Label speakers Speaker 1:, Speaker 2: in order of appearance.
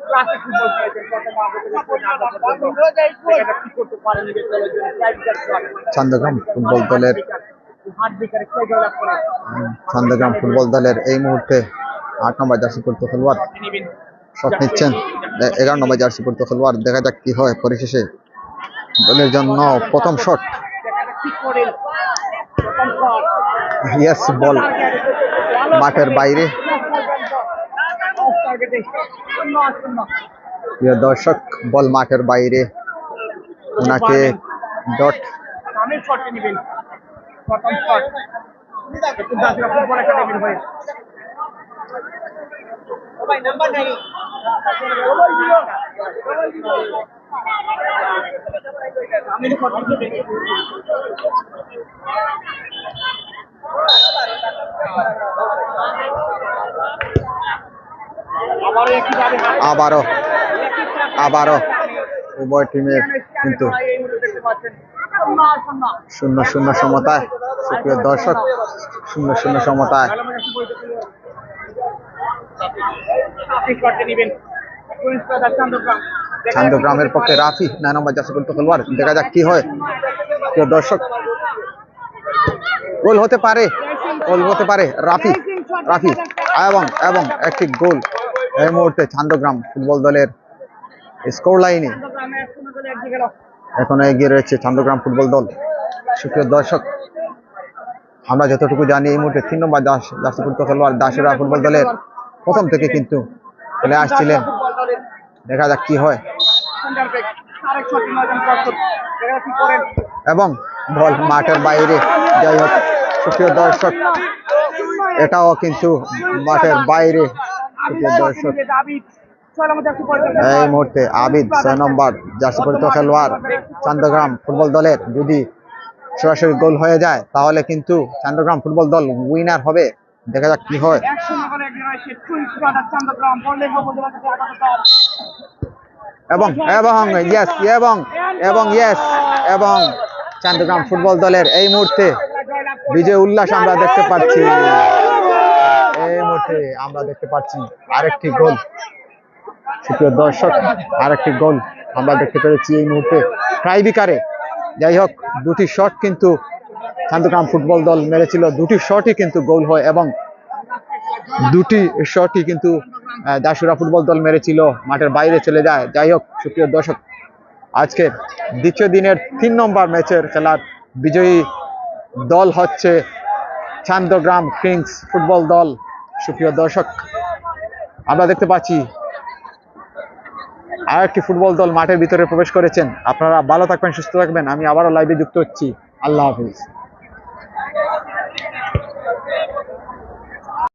Speaker 1: Classic football খেলেছেন করতে
Speaker 2: চন্দ্রগ্রাম football দলের চন্দ্রগ্রাম ফুটবল দলের এই মুহূর্তে আট নম্বর জার্সি পড়তে খেলোয়াড় শট নিচ্ছেন এগারো নম্বর জার্সি পড়তে খেলোয়াড় দেখা যাক কি হয় পরিশেষে দলের জন্য প্রথম শট ইয়েস বল মাঠের বাইরে প্রিয় দর্শক বল মাঠের বাইরে। ওনাকে ডট
Speaker 1: সামনের শটটি নেবেন প্রথম শট একটু দাসরা ফুটবল একাডেমির হয়ে ভাই নাম্বার নাই সামনের শটটি নেবেন আবারও
Speaker 2: আবারও উভয় টিমের কিন্তু শূন্য শূন্য সমতায়। সুপ্রিয় দর্শক, শূন্য শূন্য সমতায়। চান্দগ্রামের পক্ষে রাফি নয় নম্বর জার্সি পড়তে খেলোয়াড়। দেখা যাক কি হয়। প্রিয় দর্শক, গোল হতে পারে, গোল হতে পারে রাফি। রাফি, এবং এবং একটি গোল এই মুহূর্তে চান্দগ্রাম ফুটবল দলের স্কোর লাইনে এখনও এগিয়ে রয়েছে চান্দগ্রাম ফুটবল দল। সুপ্রিয় দর্শক, আমরা যতটুকু জানি এই মুহূর্তে তিন নম্বর দাস দাসপুর খেলোয়াড় দাসেরা ফুটবল দলের প্রথম থেকে কিন্তু খেলে আসছিলেন। দেখা যাক কি হয়। এবং বল মাঠের বাইরে। যাই হোক, সুপ্রিয় দর্শক, এটাও কিন্তু মাঠের বাইরে। দর্শক। এই মুহূর্তে আবিদ ছয় নম্বর খেলোয়াড় চন্দ্রগ্রাম ফুটবল দলের যদি সরাসরি গোল হয়ে যায় তাহলে কিন্তু চন্দ্রগ্রাম ফুটবল দল উইনার হবে। দেখা যাক কি হয়। এবং এবং ইয়েস এবং এবং ইয়েস এবং চন্দ্রগ্রাম ফুটবল দলের এই মুহূর্তে বিজয় উল্লাস আমরা দেখতে পাচ্ছি। এই মুহূর্তে আমরা দেখতে পাচ্ছি আরেকটি গোল। সুপ্রিয় দর্শক আরেকটি গোল আমরা দেখতে পেরেছি এই মুহূর্তে ট্রাইবিকারে যাই হোক দুটি শট কিন্তু ফুটবল দল মেরেছিল। দুটি শটই কিন্তু গোল হয় এবং দুটি শটই কিন্তু দাসুরা ফুটবল দল মেরেছিল মাঠের বাইরে চলে যায়। যাই হোক সুপ্রিয় দর্শক আজকে দ্বিতীয় দিনের তিন নম্বর ম্যাচের খেলার বিজয়ী দল হচ্ছে চান্দগ্রাম কিংস ফুটবল দল। সুপ্রিয় দর্শক, আমরা দেখতে পাচ্ছি আর একটি ফুটবল দল মাঠের ভিতরে প্রবেশ করেছেন। আপনারা ভালো থাকবেন, সুস্থ থাকবেন। আমি আবারও লাইভে যুক্ত হচ্ছি। আল্লাহ হাফিজ।